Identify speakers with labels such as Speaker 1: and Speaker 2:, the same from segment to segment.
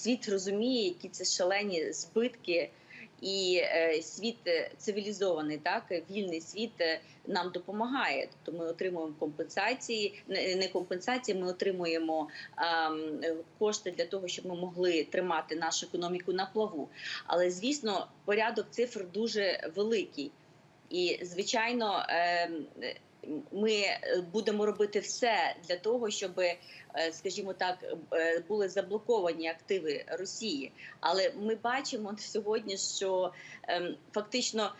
Speaker 1: світ розуміє, які це шалені збитки. І е, світ е, цивілізований, так вільний світ е, нам допомагає. Тобто ми отримуємо компенсації, не компенсації. Ми отримуємо ем, е, кошти для того, щоб ми могли тримати нашу економіку на плаву. Але звісно, порядок цифр дуже великий, і звичайно. ем, ми будемо робити все для того, щоб, е, скажімо так, е, були заблоковані активи Росії. Але ми бачимо сьогодні, що ем, фактично.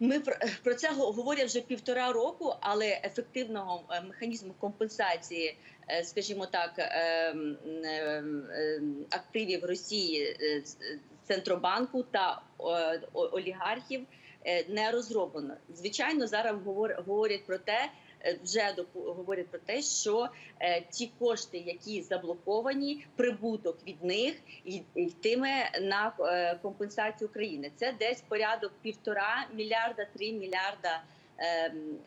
Speaker 1: Ми про, це го- говорять вже півтора року, але ефективного е, механізму компенсації, скажімо так, ем, активів Росії Центробанку та олігархів е, не розроблено. Звичайно, зараз говорять про те, е, вже говорять про те, що е, ті кошти, які заблоковані, прибуток від них йтиме на компенсацію України. Це десь порядок півтора мільярда, три мільярда. ем,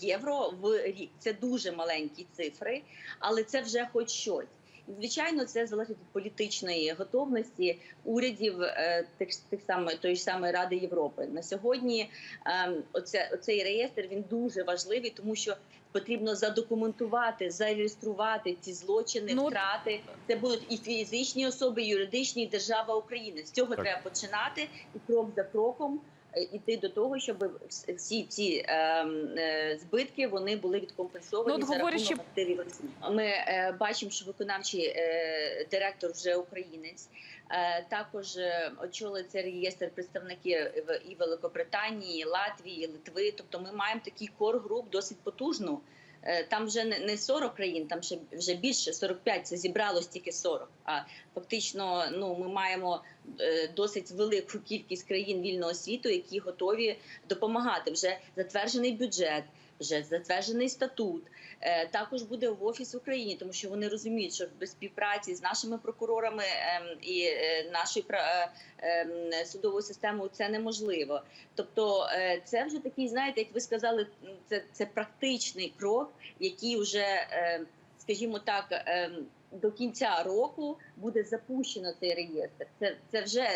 Speaker 1: Євро в рік це дуже маленькі цифри, але це вже хоч щось. Звичайно, це залежить від політичної готовності урядів е, тих тих саме тої ж самої Ради Європи. На сьогодні ем, оце, оцей реєстр він дуже важливий, тому що потрібно задокументувати, зареєструвати ці злочини,
Speaker 2: Ну,
Speaker 1: втрати. Це будуть і фізичні особи, і юридичні, і держава України. З цього
Speaker 3: Так.
Speaker 1: треба починати і крок за кроком. Іти до того, щоб всі ці ем, е, збитки вони були відкомпенсовані
Speaker 2: Ну,
Speaker 1: за
Speaker 2: говорячи-
Speaker 1: рахунок активів Росії. Ми е, бачимо, що виконавчий е, директор вже українець. Е, також е, очолили цей реєстр представники в- і Великобританії, і Латвії, і Литви. Тобто, ми маємо такий кор груп досить потужну. Е, Там вже не не 40 країн, там ще вже більше 45, Це зібралось тільки 40. А фактично, ну ми маємо е, досить велику кількість країн вільного світу, які готові допомагати. Вже затверджений бюджет, вже затверджений статут. Е, Також буде в офіс в Україні, тому що вони розуміють, що без співпраці з нашими прокурорами ем, і е, нашою е, ем, судовою системою це неможливо. Тобто, це вже такий, знаєте, як ви сказали, це, це практичний крок, який вже, е, скажімо так, ем, до кінця року буде запущено цей реєстр. Це, це вже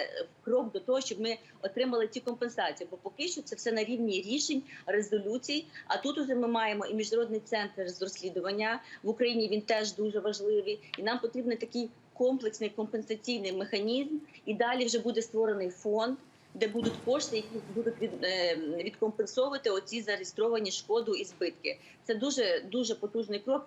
Speaker 1: крок до того, щоб ми отримали ці компенсації. Бо поки що це все на рівні рішень, резолюцій. А тут уже ми маємо і міжнародний центр з розслідування в Україні. Він теж дуже важливий, і нам потрібен такий комплексний компенсаційний механізм. І далі вже буде створений фонд. Де будуть кошти, які будуть від, е, відкомпенсовувати оці зареєстровані шкоду і збитки. Це дуже дуже потужний крок.